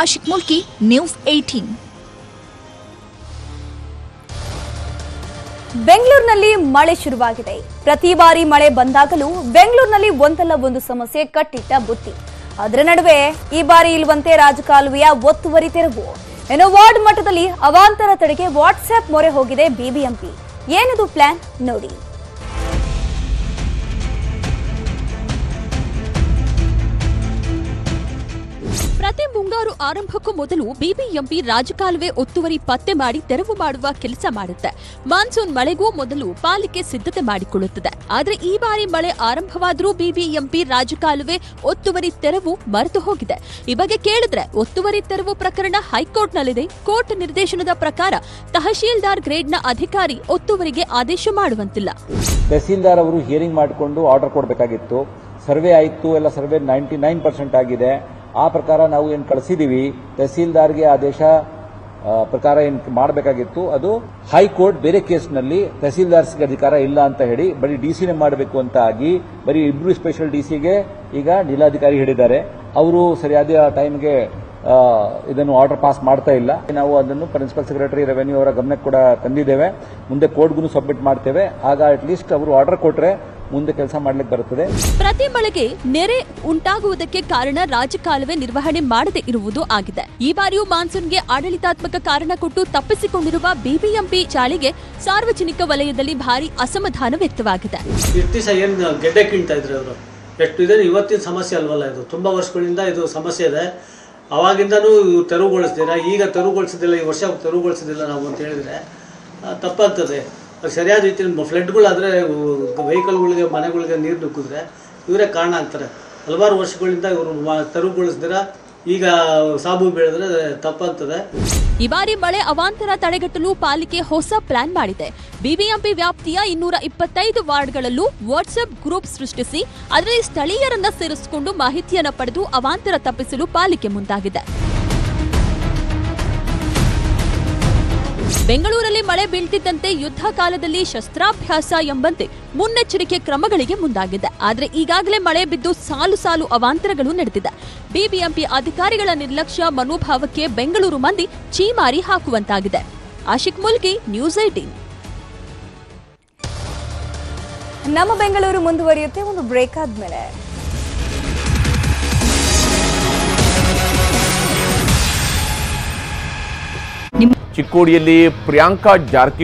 Ashiq Mulki, news eighteen ಬೆಂಗಳೂರಿನಲ್ಲಿ ಮಳೆ ಶುರುವಾಗಿದೆ. ಪ್ರತಿ ಬಾರಿ ಮಳೆ ಬಂದಾಗಲೂ ಬೆಂಗಳೂರಿನಲ್ಲಿ ಒಂದಲ್ಲ ಒಂದು ಸಮಸ್ಯೆ ಕಟ್ಟಿಟ್ಟ ಬುತ್ತಿ. ಅದರ ನಡುವೆ ಈ ಬಾರಿ ಇಲ್ವಂತೆ ರಾಜಕಾಲುವೆಯ ಒತ್ತುವರಿ ತೆರವು. ಇನ್ನು ವಾರ್ಡ್ ಮಟ್ಟದಲ್ಲಿ ಅವಾಂತರ ತಡೆಗೆ ವಾಟ್ಸ್ಆಪ್ ಮೊರೆ ಹೋಗಿದೆ ಬಿಬಿಎಂಪಿ. ಏನಿದು ಪ್ಲಾನ್? ನೋಡಿ. ಮುಂಗಾರು ಆರಂಭಕ್ಕೂ ಮೊದಲು ಬಿಬಿಎಂಪಿ ರಾಜಕಾಲುವೆ ಒತ್ತುವರಿ ಪತ್ತೆ ಮಾಡಿ ತೆರವು ಮಾಡುವ ಕೆಲಸ ಮಾಡುತ್ತೆ. ಮಾನ್ಸೂನ್ ಮಳೆಗೂ ಮೊದಲು ಪಾಲಿಕೆ ಸಿದ್ಧತೆ ಮಾಡಿಕೊಳ್ಳುತ್ತದೆ. ಆದರೆ ಈ ಬಾರಿ ಮಳೆ ಆರಂಭವಾದರೂ ಬಿಬಿಎಂಪಿ ರಾಜಕಾಲುವೆ ಒತ್ತುವರಿ ತೆರವು ಮರೆತು ಹೋಗಿದೆ. ಈ ಬಗ್ಗೆ ಕೇಳಿದ್ರೆ ಒತ್ತುವರಿ ತೆರವು ಪ್ರಕರಣ ಹೈಕೋರ್ಟ್ನಲ್ಲಿದೆ. ಕೋರ್ಟ್ ನಿರ್ದೇಶನದ ಪ್ರಕಾರ ತಹಶೀಲ್ದಾರ್ ಗ್ರೇಡ್ನ ಅಧಿಕಾರಿ ಒತ್ತುವರಿಗೆ ಆದೇಶ ಮಾಡುವಂತಿಲ್ಲ. ತಹಸೀಲ್ದಾರ್ ಅವರು ಹಿಯರಿಂಗ್ ಮಾಡಿಕೊಂಡು ಆರ್ಡರ್ ಕೊಡಬೇಕಾಗಿತ್ತು. ಸರ್ವೆ ಆಯಿತು, ಎಲ್ಲ ಸರ್ವೆ ನೈಂಟಿ ನೈನ್ ಪರ್ಸೆಂಟ್ ಆಗಿದೆ. ಆ ಪ್ರಕಾರ ನಾವು ಏನು ಕಳಿಸಿದ್ದೀವಿ ತಹಸೀಲ್ದಾರ್ಗೆ ಆದೇಶ ಪ್ರಕಾರ ಏನು ಮಾಡಬೇಕಾಗಿತ್ತು, ಅದು ಹೈಕೋರ್ಟ್ ಬೇರೆ ಕೇಸ್ನಲ್ಲಿ ತಹಸೀಲ್ದಾರ್ಸ್ಗೆ ಅಧಿಕಾರ ಇಲ್ಲ ಅಂತ ಹೇಳಿ ಬರೀ ಡಿ ಸಿನೇ ಮಾಡಬೇಕು ಅಂತ ಆಗಿ ಬರೀ ಇಬ್ರು ಸ್ಪೆಷಲ್ ಡಿ ಸಿಗೆ ಈಗ ಜಿಲ್ಲಾಧಿಕಾರಿ ಹೇಳಿದ್ದಾರೆ. ಅವರು ಸರಿಯಾದ ಟೈಮ್ಗೆ ಇದನ್ನು ಆರ್ಡರ್ ಪಾಸ್ ಮಾಡ್ತಾ ಇಲ್ಲ. ನಾವು ಅದನ್ನು ಪ್ರಿನ್ಸಿಪಲ್ ಸೆಕ್ರೆಟರಿ ರೆವೆನ್ಯೂ ಅವರ ಗಮನಕ್ಕೆ ಕೂಡ ತಂದಿದ್ದೇವೆ. ಮುಂದೆ ಕೋರ್ಟ್ಗೂ ಸಬ್ಮಿಟ್ ಮಾಡ್ತೇವೆ. ಆಗ ಅಟ್ ಲೀಸ್ಟ್ ಅವರು ಆರ್ಡರ್ ಕೊಟ್ರೆ ಮುಂದೆ ಕೆಲಸ ಮಾಡ್ಲಿಕ್ಕೆ ಬರುತ್ತದೆ. ಪ್ರತಿ ಮಳೆಗೆ ನೆರೆ ಉಂಟಾಗುವುದಕ್ಕೆ ಕಾರಣ ರಾಜಕಾಲುವೆ ನಿರ್ವಹಣೆ ಮಾಡದೆ ಇರುವುದು ಆಗಿದೆ. ಈ ಬಾರಿಯೂ ಮಾನ್ಸೂನ್ಗೆ ಆಡಳಿತಾತ್ಮಕ ಕಾರಣ ಕೊಟ್ಟು ತಪ್ಪಿಸಿಕೊಂಡಿರುವ ಬಿಬಿಎಂಪಿ ಚಾಳಿಗೆ ಸಾರ್ವಜನಿಕ ವಲಯದಲ್ಲಿ ಭಾರಿ ಅಸಮಾಧಾನ ವ್ಯಕ್ತವಾಗಿದೆ. ಏನು ಗೆಡ್ಡೆ ಇದ್ರು ಅವರು? ಎಷ್ಟು ಇದೆ? ಇವತ್ತಿನ ಸಮಸ್ಯೆ ಅಲ್ವಲ್ಲ ಇದು? ತುಂಬ ವರ್ಷಗಳಿಂದ ಇದು ಸಮಸ್ಯೆ ಇದೆ. ಅವಾಗಿಂದನೂ ಇವ್ರು ತೆರವುಗೊಳಿಸ್ತೀರಾ ಈಗ ತೆರವುಗೊಳಿಸಿದಿಲ್ಲ ಈ ವರ್ಷ ತೆರವುಗೊಳಿಸಿದಿಲ್ಲ ನಾವು ಅಂತ ಹೇಳಿದ್ರೆ ತಪ್ಪಾಗ್ತದೆ. ಸರಿಯಾದ ರೀತಿಯಲ್ಲಿ ಫ್ಲಡ್ಗಳಾದರೆ ವೆಹಿಕಲ್ಗಳಿಗೆ, ಮನೆಗಳಿಗೆ ನೀರು ನುಗ್ಗಿದ್ರೆ ಇವರೇ ಕಾರಣ ಆಗ್ತಾರೆ. ಹಲವಾರು ವರ್ಷಗಳಿಂದ ಇವರು ತರುಗೊಳಿಸಿದ್ರೆ ಈಗ ಸಾಬು ಬೆಳೆದ್ರೆ ತಪ್ಪಾಗ್ತದೆ ಈ ಬಾರಿ ಮಳೆ ಅವಾಂತರ ತಡೆಗಟ್ಟಲು ಪಾಲಿಕೆ ಹೊಸ ಪ್ಲಾನ್ ಮಾಡಿದೆ. ಬಿಬಿಎಂಪಿ ವ್ಯಾಪ್ತಿಯ ಇನ್ನೂರ ಇಪ್ಪತ್ತೈದು ವಾರ್ಡ್ಗಳಲ್ಲೂ ವಾಟ್ಸ್ಆಪ್ ಗ್ರೂಪ್ ಸೃಷ್ಟಿಸಿ, ಅದರಲ್ಲಿ ಸ್ಥಳೀಯರನ್ನ ಸೇರಿಸಿಕೊಂಡು ಮಾಹಿತಿಯನ್ನ ಪಡೆದು ಅವಾಂತರ ತಪ್ಪಿಸಲು ಪಾಲಿಕೆ ಮುಂದಾಗಿದೆ. ಬೆಂಗಳೂರಲ್ಲಿ ಮಳೆ ಬೀಳ್ತಿದ್ದಂತೆ ಯುದ್ಧ ಕಾಲದಲ್ಲಿ ಶಸ್ತ್ರಾಭ್ಯಾಸ ಎಂಬಂತೆ ಮುನ್ನೆಚ್ಚರಿಕೆ ಕ್ರಮಗಳಿಗೆ ಮುಂದಾಗಿದೆ. ಆದರೆ ಈಗಾಗಲೇ ಮಳೆ ಬಿದ್ದು ಸಾಲು ಸಾಲು ಅವಾಂತರಗಳು ನಡೆದಿದೆ. ಬಿಬಿಎಂಪಿ ಅಧಿಕಾರಿಗಳ ನಿರ್ಲಕ್ಷ್ಯ ಮನೋಭಾವಕ್ಕೆ ಬೆಂಗಳೂರು ಮಂದಿ ಚೀಮಾರಿ ಹಾಕುವಂತಾಗಿದೆ. ಆಶಿಕ್ ಮುಲ್ಕಿ, ನ್ಯೂಸ್ ಐಟೀನ್ ನಮ್ಮ ಬೆಂಗಳೂರು ಮುಂದುವರಿಯುತ್ತೆ. ಒಂದು ಬ್ರೇಕ್ ಆದ್ಮೇಲೆ. ಚಿಕ್ಕೋಡಿಯಲ್ಲಿ ಪ್ರಿಯಾಂಕಾ ಜಾರಕಿಹೊಳಿ